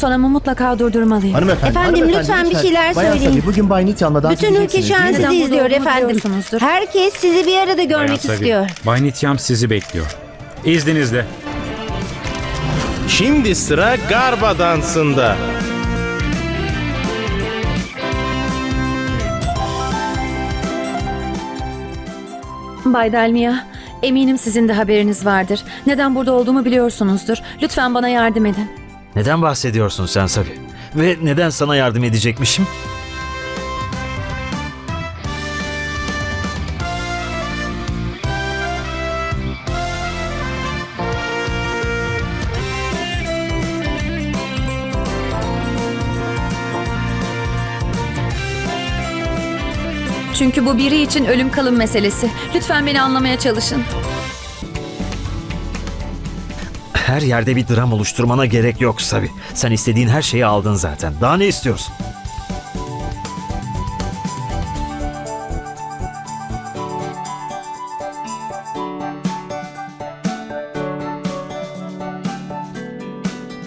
Sonamı mutlaka durdurmalıyım. Hanımefendi, Efendim, hanımefendi, lütfen bir şeyler Bayan söyleyin. Sabi, bugün Bay Niti anladan Bütün ülke şu an sizi izliyor efendim. Herkes sizi bir arada görmek Bayan Savi, istiyor. Bay Nityam sizi bekliyor. İzninizle. Şimdi sıra Garba dansında. Bay Delmia, eminim sizin de haberiniz vardır. Neden burada olduğumu biliyorsunuzdur. Lütfen bana yardım edin. Neden bahsediyorsun sen Sabi? Ve neden sana yardım edecekmişim? Çünkü bu biri için ölüm kalım meselesi. Lütfen beni anlamaya çalışın. Her yerde bir dram oluşturmana gerek yok Sabi. Sen istediğin her şeyi aldın zaten. Daha ne istiyorsun?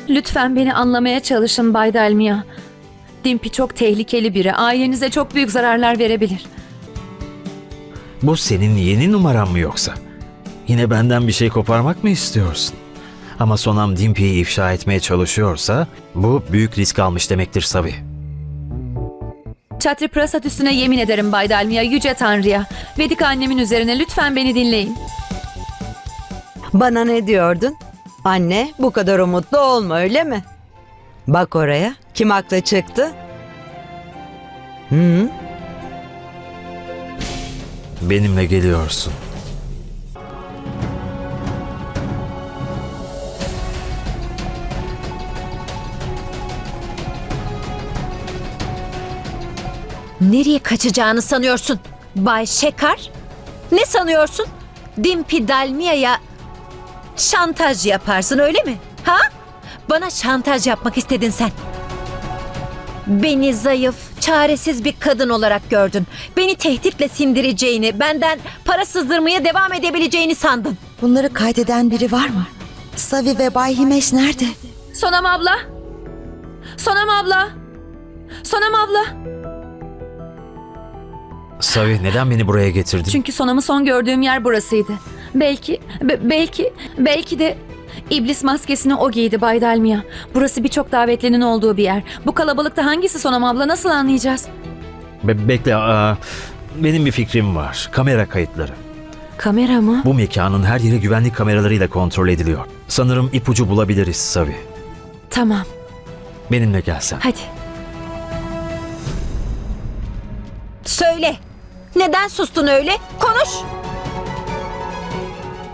Lütfen beni anlamaya çalışın Bay Delmia. Dimpi çok tehlikeli biri. Ailenize çok büyük zararlar verebilir. Bu senin yeni numaran mı yoksa? Yine benden bir şey koparmak mı istiyorsun? Ama Sonam Dimpi'yi ifşa etmeye çalışıyorsa bu büyük risk almış demektir Sabi. Çatri Prasat üstüne yemin ederim Bay Delmia, Yüce Tanrı'ya. Vedik annemin üzerine lütfen beni dinleyin. Bana ne diyordun? Anne bu kadar umutlu olma öyle mi? Bak oraya. Kim haklı çıktı? Hı? Benimle geliyorsun. Nereye kaçacağını sanıyorsun? Bay Şekar? Ne sanıyorsun? Dimpi Dalmia'ya şantaj yaparsın öyle mi? Ha? Bana şantaj yapmak istedin sen. Beni zayıf, çaresiz bir kadın olarak gördün. Beni tehditle sindireceğini, benden para sızdırmaya devam edebileceğini sandın. Bunları kaydeden biri var mı? Savi ve Bay Himeş nerede? Sonam abla! Sonam abla! Sonam abla! Sabi neden beni buraya getirdin? Çünkü Sonam'ı son gördüğüm yer burasıydı. Belki, be- belki, belki de iblis maskesini o giydi Bay Delmia. Burası birçok davetlinin olduğu bir yer. Bu kalabalıkta hangisi Sonam abla nasıl anlayacağız? Be- bekle, aa, benim bir fikrim var. Kamera kayıtları. Kamera mı? Bu mekanın her yeri güvenlik kameralarıyla kontrol ediliyor. Sanırım ipucu bulabiliriz Sabi. Tamam, Benimle gelsen. hadi. Söyle. Neden sustun öyle? Konuş.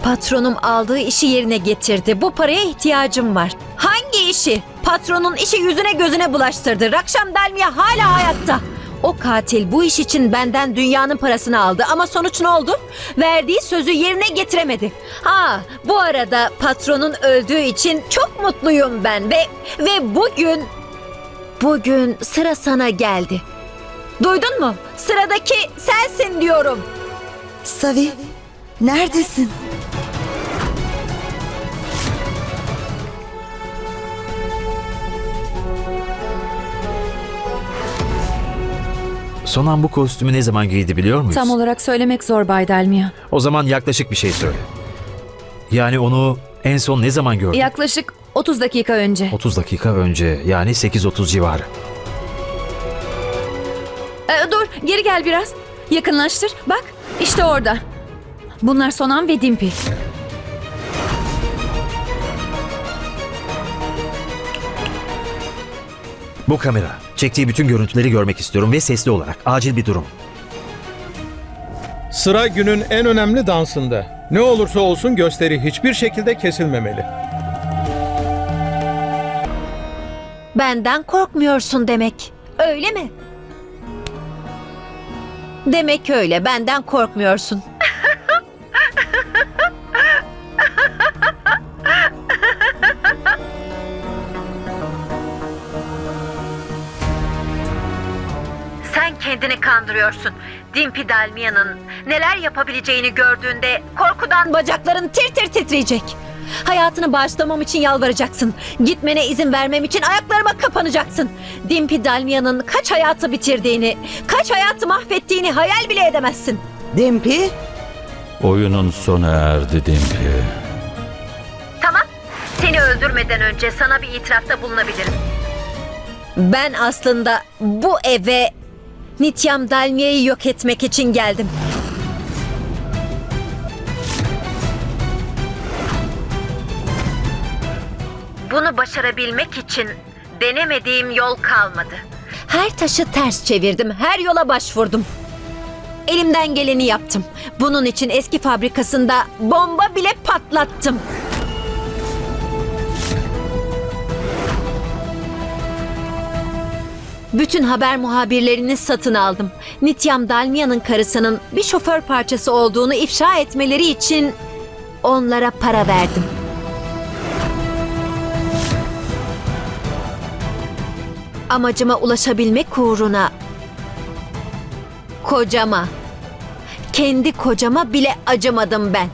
Patronum aldığı işi yerine getirdi. Bu paraya ihtiyacım var. Hangi işi? Patronun işi yüzüne gözüne bulaştırdı. Rakşam Delmiye hala hayatta. O katil bu iş için benden dünyanın parasını aldı ama sonuç ne oldu? Verdiği sözü yerine getiremedi. Ha, bu arada patronun öldüğü için çok mutluyum ben ve ve bugün bugün sıra sana geldi. Duydun mu? Sıradaki sensin diyorum. Savi, neredesin? Sonan bu kostümü ne zaman giydi biliyor muyuz? Tam olarak söylemek zor Bay Delmia. O zaman yaklaşık bir şey söyle. Yani onu en son ne zaman gördün? Yaklaşık 30 dakika önce. 30 dakika önce yani 8.30 civarı. Ee, dur, geri gel biraz. Yakınlaştır. Bak, işte orada. Bunlar Sonam ve Dimpi. Bu kamera. Çektiği bütün görüntüleri görmek istiyorum ve sesli olarak. Acil bir durum. Sıra günün en önemli dansında. Ne olursa olsun gösteri hiçbir şekilde kesilmemeli. Benden korkmuyorsun demek. Öyle mi? Demek öyle. Benden korkmuyorsun. Sen kendini kandırıyorsun. Dimpi Dalmia'nın neler yapabileceğini gördüğünde korkudan bacakların tir tir titreyecek. Hayatını bağışlamam için yalvaracaksın. Gitmene izin vermem için ayaklarıma kapanacaksın. Dimpi Dalmia'nın kaç hayatı bitirdiğini, kaç hayatı mahvettiğini hayal bile edemezsin. Dimpi, Oyunun sona erdi Dimpi. Tamam. Seni öldürmeden önce sana bir itirafta bulunabilirim. Ben aslında bu eve Nityam Dalmia'yı yok etmek için geldim. Bunu başarabilmek için denemediğim yol kalmadı. Her taşı ters çevirdim, her yola başvurdum. Elimden geleni yaptım. Bunun için eski fabrikasında bomba bile patlattım. Bütün haber muhabirlerini satın aldım. Nityam Dalmia'nın karısının bir şoför parçası olduğunu ifşa etmeleri için onlara para verdim. Amacıma ulaşabilmek uğruna kocama, kendi kocama bile acımadım ben.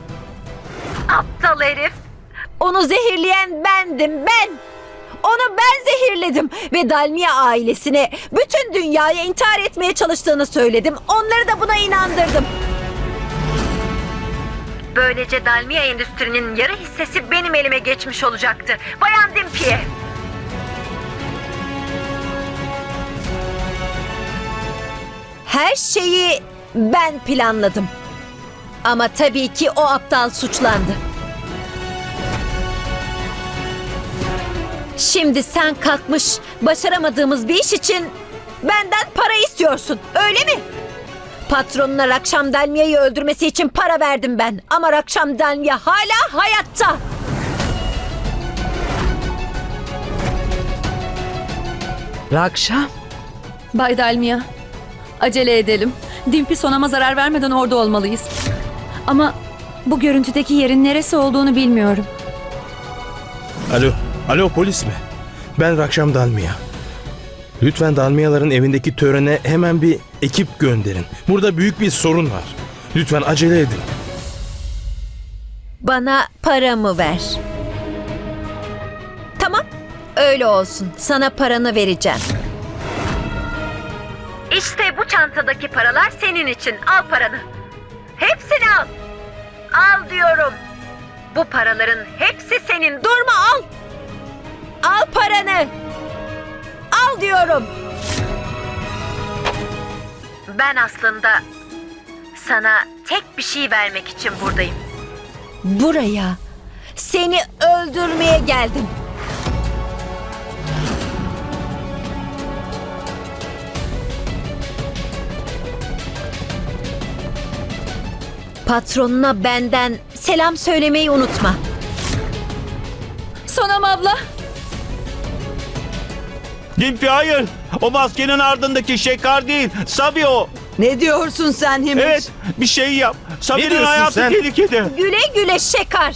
Aptal herif. Onu zehirleyen bendim ben. Onu ben zehirledim ve Dalmia ailesine bütün dünyaya intihar etmeye çalıştığını söyledim. Onları da buna inandırdım. Böylece Dalmia Endüstri'nin yarı hissesi benim elime geçmiş olacaktı. Bayan Dimpi'ye. Her şeyi ben planladım. Ama tabii ki o aptal suçlandı. Şimdi sen kalkmış başaramadığımız bir iş için benden para istiyorsun öyle mi? Patronuna Rakşam Delmia'yı öldürmesi için para verdim ben. Ama Rakşam Delmia hala hayatta. Rakşam. Bay Dalmia, acele edelim. Dimpi Sonam'a zarar vermeden orada olmalıyız. Ama bu görüntüdeki yerin neresi olduğunu bilmiyorum. Alo, alo polis mi? Ben Rakşam Dalmia. Lütfen Dalmia'ların evindeki törene hemen bir ekip gönderin. Burada büyük bir sorun var. Lütfen acele edin. Bana paramı ver. Tamam, öyle olsun. Sana paranı vereceğim. İşte bu çantadaki paralar senin için. Al paranı. Hepsini al. Al diyorum. Bu paraların hepsi senin. Durma al. Al paranı. Al diyorum. Ben aslında sana tek bir şey vermek için buradayım. Buraya seni öldürmeye geldim. Patronuna benden selam söylemeyi unutma. Sonam abla, Dimpi hayır. O maskenin ardındaki şekar değil. Sabi o. Ne diyorsun sen Himiş? Evet bir şey yap. Sabi'nin diyorsun hayatı sen? tehlikede. Güle güle şekar.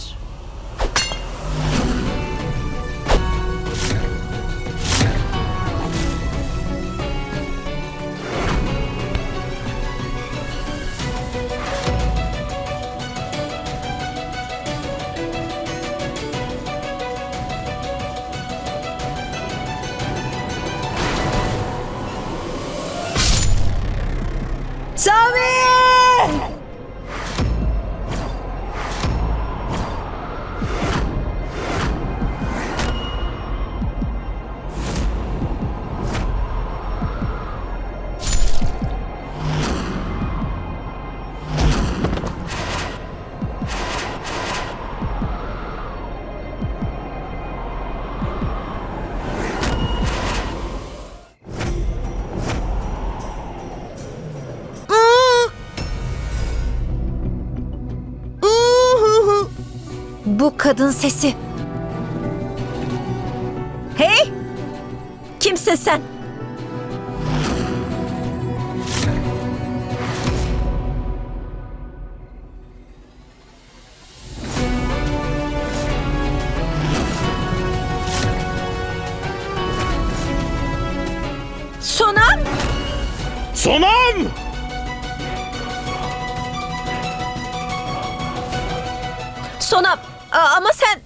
Bu kadın sesi. Hey! Kimsin sen? Sonam! Sonam! Sonam! Ama sen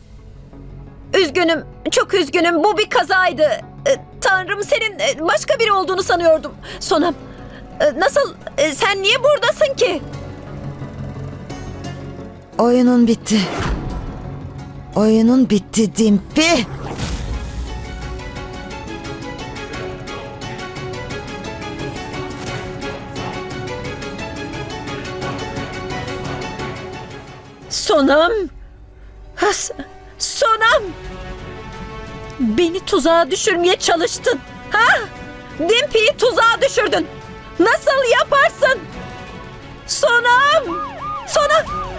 Üzgünüm, çok üzgünüm. Bu bir kazaydı. E, Tanrım senin e, başka biri olduğunu sanıyordum. Sonam, e, nasıl, e, sen niye buradasın ki? Oyunun bitti. Oyunun bitti Dimpi. Sonam. Has, sonam. Beni tuzağa düşürmeye çalıştın. Ha? Dimpi'yi tuzağa düşürdün. Nasıl yaparsın? Sonam. Sonam.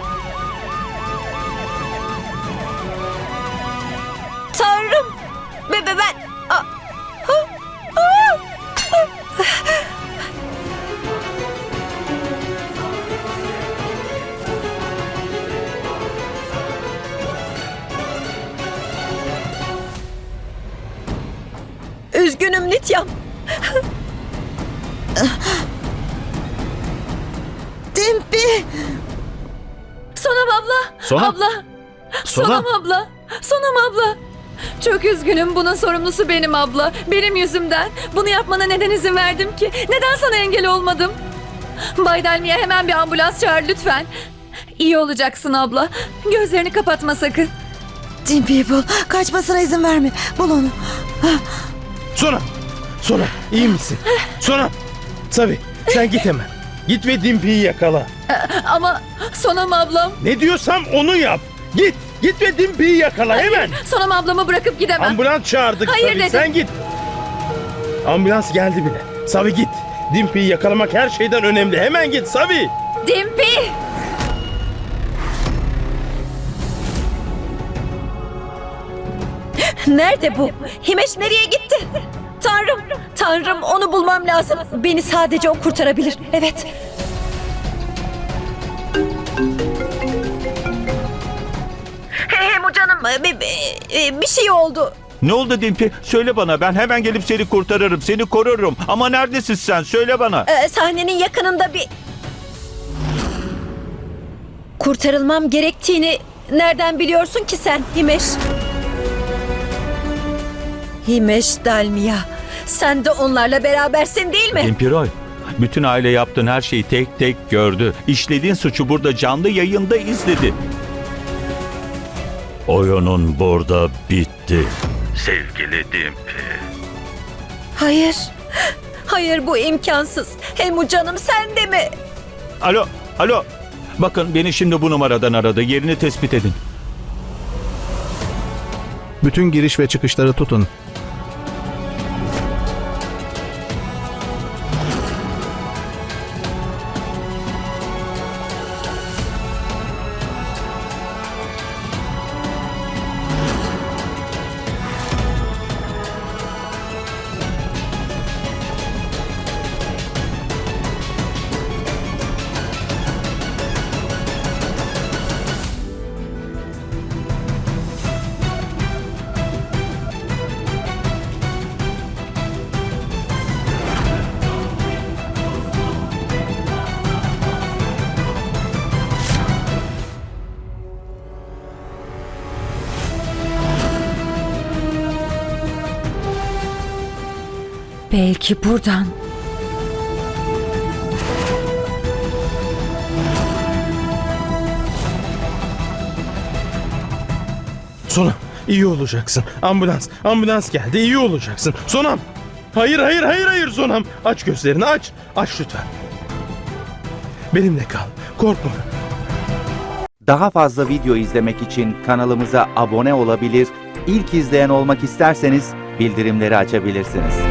Sonam? Abla. Sonam? Sonam abla. Sonam abla. Çok üzgünüm. Bunun sorumlusu benim abla. Benim yüzümden. Bunu yapmana neden izin verdim ki? Neden sana engel olmadım? Bay Delmi'ye hemen bir ambulans çağır lütfen. İyi olacaksın abla. Gözlerini kapatma sakın. Dimpi'yi bul. Kaçmasına izin verme. Bul onu. Sonam. Sonam iyi misin? Sonam. Savi sen git hemen. Git ve Dimpi'yi yakala. Ama Sonam ablam. Ne diyorsam onu yap. Git. Git ve Dimpi'yi yakala hemen. Sonam ablamı bırakıp gidemem. Ambulans çağırdık Hayır dedim. Sen git. Ambulans geldi bile. Savi git. Dimpi'yi yakalamak her şeyden önemli. Hemen git Savi. Dimpi. Nerede bu? Himeş nereye gitti? Tanrım, Tanrım onu bulmam lazım. Beni sadece o kurtarabilir. Evet. Hem o canım bir, bir, bir şey oldu. Ne oldu Dimpi? Söyle bana ben hemen gelip seni kurtarırım. Seni korurum. Ama neredesin sen? Söyle bana. Ee, sahnenin yakınında bir... Kurtarılmam gerektiğini nereden biliyorsun ki sen Himeş? Himeş Dalmia. Sen de onlarla berabersin değil mi? Dimpi Roy. Bütün aile yaptığın her şeyi tek tek gördü. İşlediğin suçu burada canlı yayında izledi. Oyunun burada bitti. Sevgili Dimpi. Hayır. Hayır bu imkansız. Hem canım sen de mi? Alo, alo. Bakın beni şimdi bu numaradan aradı. Yerini tespit edin. Bütün giriş ve çıkışları tutun. Belki buradan. Sonam iyi olacaksın. Ambulans. Ambulans geldi. iyi olacaksın. Sonam. Hayır hayır hayır hayır Sonam. Aç gözlerini aç. Aç lütfen. Benimle kal. Korkma. Daha fazla video izlemek için kanalımıza abone olabilir, ilk izleyen olmak isterseniz bildirimleri açabilirsiniz.